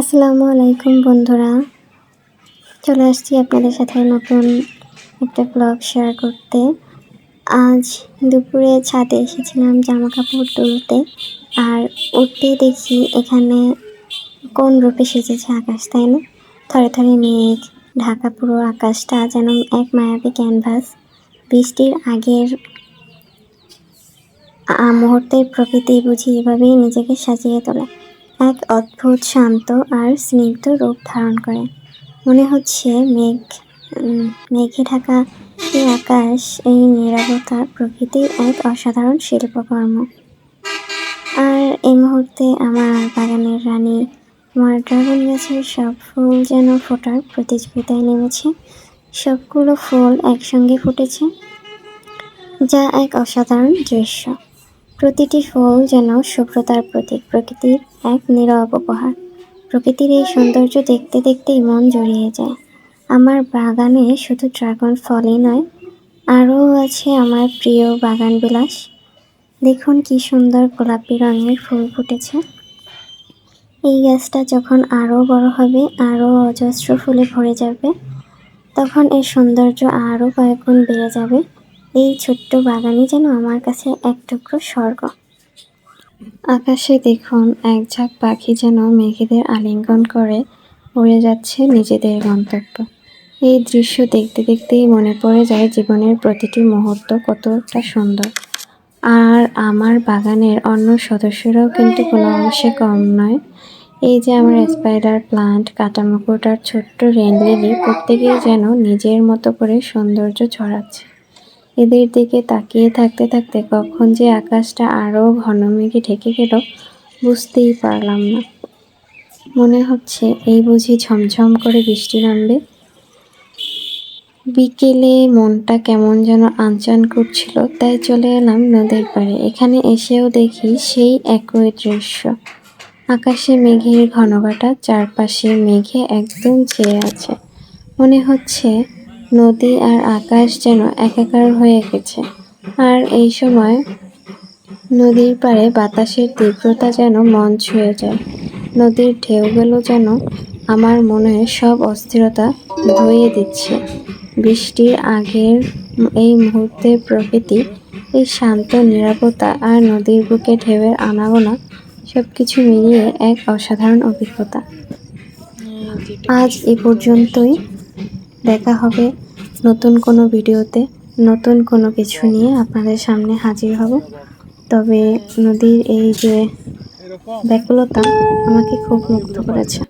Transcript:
আসসালামু আলাইকুম বন্ধুরা। চলে আসছি আপনাদের সাথে নতুন একটা ব্লগ শেয়ার করতে। আজ দুপুরে ছাদে এসেছিলাম জামা কাপড় তুলতে আর উঠতে দেখি এখানে কোন রূপে সেজেছে আকাশ, তাই না? থরে থরে মেঘ, ঢাকা পুরো আকাশটা যেন এক মায়াবী ক্যানভাস বৃষ্টির আগের মুহূর্তের প্রকৃতি বুঝি এভাবেই নিজেকে সাজিয়ে তোলে। এক অদ্ভুত, শান্ত আর স্নিগ্ধ রূপ ধারণ করে। মনে হচ্ছে মেঘ মেঘে ঢাকা এই আকাশ, এই নিরাপত্তা প্রকৃতির এক অসাধারণ শিল্পকর্ম। আর এই মুহূর্তে আমার বাগানের রানী আমার ড্রাগন গাছের সব ফুল যেন ফোটার প্রতিযোগিতায় নেমেছে। সবগুলো ফুল একসঙ্গে ফুটেছে, যা এক অসাধারণ দৃশ্য। প্রতিটি ফুল যেন শুভ্রতার প্রতীক, প্রকৃতির এক নীরব উপহার। প্রকৃতির এই সৌন্দর্য দেখতে দেখতেই মন জড়িয়ে যায়। আমার বাগানে শুধু ড্রাগন ফলই নয়, আরও আছে আমার প্রিয় বাগান বিলাস। দেখুন কি সুন্দর গোলাপি রঙের ফুল ফুটেছে। এই গাছটা যখন আরও বড় হবে, আরও অজস্র ফুলে ভরে যাবে, তখন এর সৌন্দর্য আরও কয়েকগুণ বেড়ে যাবে। এই ছোট্ট বাগানই যেন আমার কাছে এক টুকরো স্বর্গ। আকাশে দেখুন এক ঝাঁক পাখি যেন মেঘেদের আলিঙ্গন করে উড়ে যাচ্ছে নিজেদের গন্তব্য। এই দৃশ্য দেখতে দেখতেই মনে পড়ে যায় জীবনের প্রতিটি মুহূর্ত কতটা সুন্দর। আর আমার বাগানের অন্য সদস্যরাও কিন্তু কোনো অংশে কম নয়। এই যে আমার স্পাইডার প্লান্ট কাটামুকুটার ছোট্ট রেন লিলি প্রত্যেকেই যেন নিজের মতো করে সৌন্দর্য ছড়াচ্ছে। এদের দিকে তাকিয়ে থাকতে থাকতে কখন যে আকাশটা আরও ঘন মেঘে ঢেকে গেল, বুঝতেই পারলাম না। মনে হচ্ছে এই বুঝি ঝমঝম করে বৃষ্টি নামবে। বিকেলে মনটা কেমন যেন আনচান করছিল, তাই চলে এলাম নদীর পাড়ে। এখানে এসেও দেখি সেই একই দৃশ্য। আকাশে মেঘের ঘনঘটা, চারপাশে মেঘে একদম ছেয়ে আছে। মনে হচ্ছে নদী আর আকাশ যেন একাকার হয়ে গেছে। আর এই সময় নদীর পাড়ে বাতাসের তীব্রতা যেন মন ছুঁয়ে যায়। নদীর ঢেউগুলো যেন আমার মনে সব অস্থিরতা ধুয়ে দিচ্ছে। বৃষ্টির আগের এই মুহূর্তে প্রকৃতি, এই শান্ত নিরাপত্তা আর নদীর বুকে ঢেউয়ের আনাগোনা সব কিছু মিলিয়ে এক অসাধারণ অভিজ্ঞতা। আজ এ পর্যন্তই। দেখা হবে নতুন কোনো ভিডিওতে। নতুন কোনো কিছু নিয়ে আপনাদের সামনে হাজির হব। তবে নদীর এই যে ব্যাকুলতা আমাকে খুব মুগ্ধ করেছে।